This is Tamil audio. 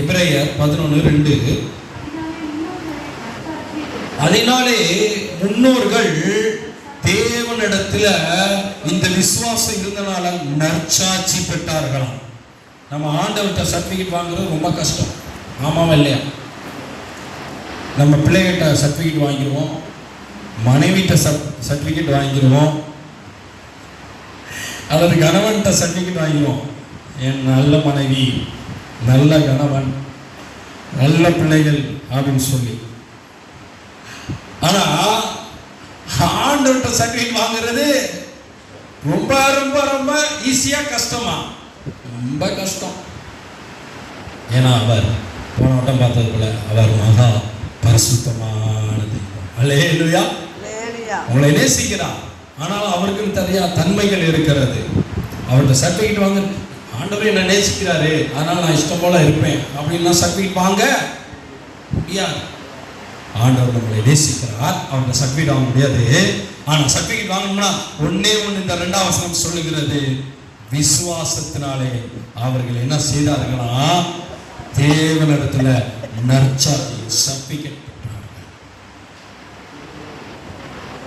எபிரேயர் பதினொன்று ரெண்டு. அதனாலே முன்னோர்கள் தேவனிடத்துல இந்த விசுவாசம் இருந்தனால நற்சாட்சி பெற்றார்களாம். நம்ம ஆண்டவர்கிட்ட சர்டிஃபிகேட் வாங்குறது ரொம்ப கஷ்டம். ஆமாம் இல்லையா? நம்ம பிள்ளைகிட்ட சர்டிஃபிகேட் வாங்கிடுவோம் மனைவிட்ட சர்டிஃபிகேட் வாங்கிடுவோம் அல்லது கணவன்கிட்ட சர்டிஃபிகேட் வாங்கிடுவோம் என் நல்ல மனைவி. நல்ல கணவன் நல்ல பிள்ளைகள் அப்படின்னு சொல்லி. ஆனா ஆண்டவர்கிட்ட சர்டிஃபிகேட் வாங்குறது ரொம்ப ரொம்ப ரொம்ப ஈஸியா கஷ்டமா? ரொம்ப கஷ்டம். ஏன்னா அவர் போன வட்டம் பார்த்தது போல அவர் மகா பரிசுத்தமான தெய்வம். Hallelujah. உங்களை நேசிக்கிறார். ஆனால் அவருக்குன்னு தெரியா தன்மைகள் இருக்கிறது. அவர்கிட்ட சர்டிஃபிகேட் வாங்க ஆண்டவர் என்ன நேசிக்கிறாரு அதனால நான் இஷ்டம் போல இருப்பேன். அப்படின்லாம் சர்டிஃபிகேட் வாங்க. முடியாது ஆண்டவர் நம்மளை நேசிக்கிறார். அவர்கிட்ட சர்டிஃபிகேட் வாங்க முடியாது. ஆனால் சர்டிஃபிகேட் வாங்கணும்னா ஒன்னே ஒன்று இந்த ரெண்டாம் வசனம் சொல்லுகிறது. விசுவாசத்தினாலே அவர்கள் என்ன செய்தார்களா தேவனிடத்துல நற்சாதி சர்டிஃபிகேட்